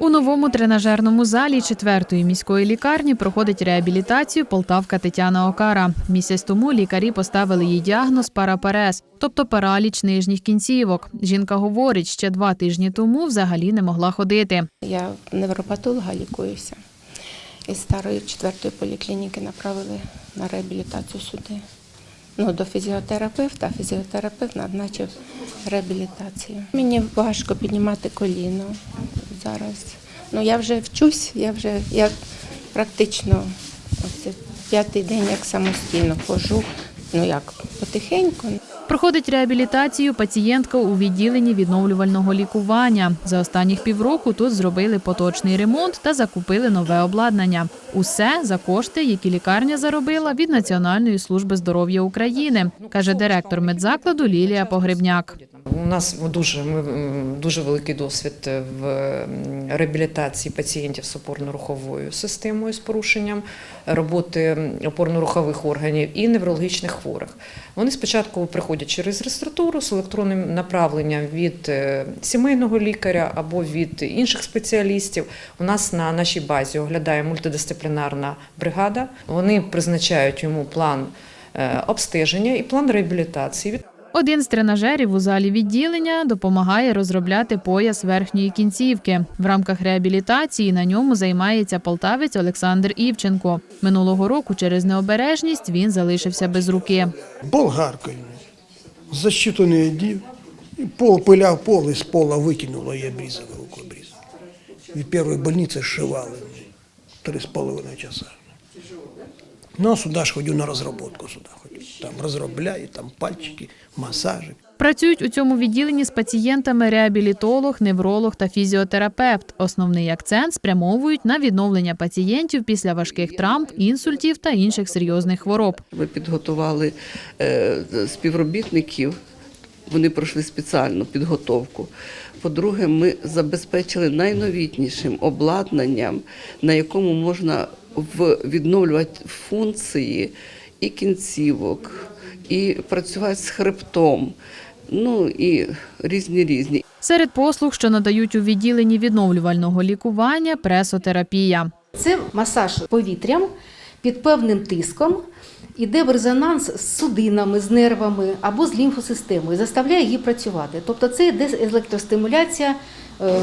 У новому тренажерному залі четвертої міської лікарні проходить реабілітацію полтавка Тетяна Окара. Місяць тому лікарі поставили їй діагноз парапарез, тобто параліч нижніх кінцівок. Жінка говорить, ще два тижні тому взагалі не могла ходити. Я невропатолога лікуюся. Із старої четвертої поліклініки направили на реабілітацію сюди. Ну, до фізіотерапевта, фізіотерапевт назначив реабілітацію. Мені важко піднімати коліно зараз. Ну, я вже вчусь, я вже я практично оце п'ятий день як самостійно хожу. Ну як, потихеньку. Проходить реабілітацію пацієнтка у відділенні відновлювального лікування. За останніх півроку тут зробили поточний ремонт та закупили нове обладнання. Усе за кошти, які лікарня заробила від Національної служби здоров'я України, каже директор медзакладу Лілія Погребняк. У нас дуже ми, дуже великий досвід в реабілітації пацієнтів з опорно-руховою системою з порушенням роботи опорно-рухових органів і неврологічних хворих. Вони спочатку приходять через реєстратуру з електронним направленням від е, сімейного лікаря або від інших спеціалістів. У нас на нашій базі оглядає мультидисциплінарна бригада. Вони призначають йому план е, обстеження і план реабілітації. Один з тренажерів у залі відділення допомагає розробляти пояс верхньої кінцівки. В рамках реабілітації на ньому займається полтавець Олександр Івченко. Минулого року через необережність він залишився без руки. болгаркою. Защиту не одів. І пол пиляв пол, і з пола викинуло, і обрізав руку обрізав. Від першої больниці зшивали три з половиною часа. Ну, а сюди ж ходю на розробку, сюди ходю. Там розробляю, там пальчики, масажі. Працюють у цьому відділенні з пацієнтами реабілітолог, невролог та фізіотерапевт. Основний акцент спрямовують на відновлення пацієнтів після важких травм, інсультів та інших серйозних хвороб. Ми підготували е, співробітників, вони пройшли спеціальну підготовку. По-друге, ми забезпечили найновітнішим обладнанням, на якому можна в- відновлювати функції і кінцівок, і працювати з хребтом, ну і різні різні. Серед послуг, що надають у відділенні відновлювального лікування, пресотерапія. Це масаж повітрям під певним тиском, іде в резонанс з судинами, з нервами або з лімфосистемою, заставляє її працювати. Тобто це йде електростимуляція е,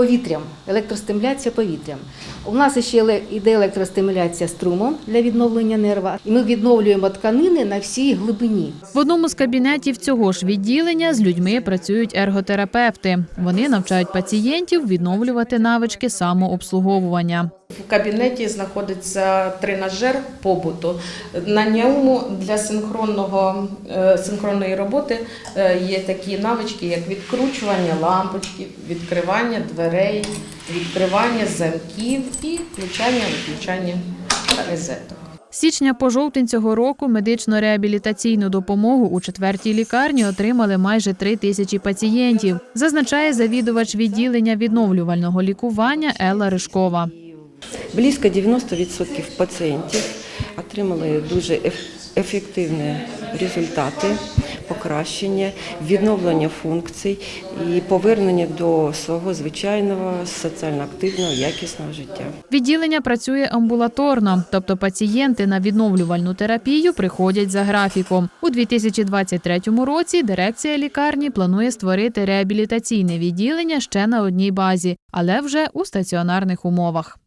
повітрям. Електростимуляція повітрям. У нас ще йде електростимуляція струмом для відновлення нерва, і ми відновлюємо тканини на всій глибині. В одному з кабінетів цього ж відділення з людьми працюють ерготерапевти. Вони навчають пацієнтів відновлювати навички самообслуговування. В кабінеті знаходиться тренажер побуту. На ньому для синхронного, е, синхронної роботи е, є такі навички, як відкручування лампочки, відкривання дверей, відкривання замків і включання-виключання розеток. З січня по жовтень цього року медично-реабілітаційну допомогу у четвертій лікарні отримали майже три тисячі пацієнтів, зазначає завідувач відділення відновлювального лікування Елла Ришкова. Близько 90% пацієнтів отримали дуже ефективні результати, покращення, відновлення функцій і повернення до свого звичайного соціально активного якісного життя. Відділення працює амбулаторно, тобто пацієнти на відновлювальну терапію приходять за графіком. У 2023 році дирекція лікарні планує створити реабілітаційне відділення ще на одній базі, але вже у стаціонарних умовах.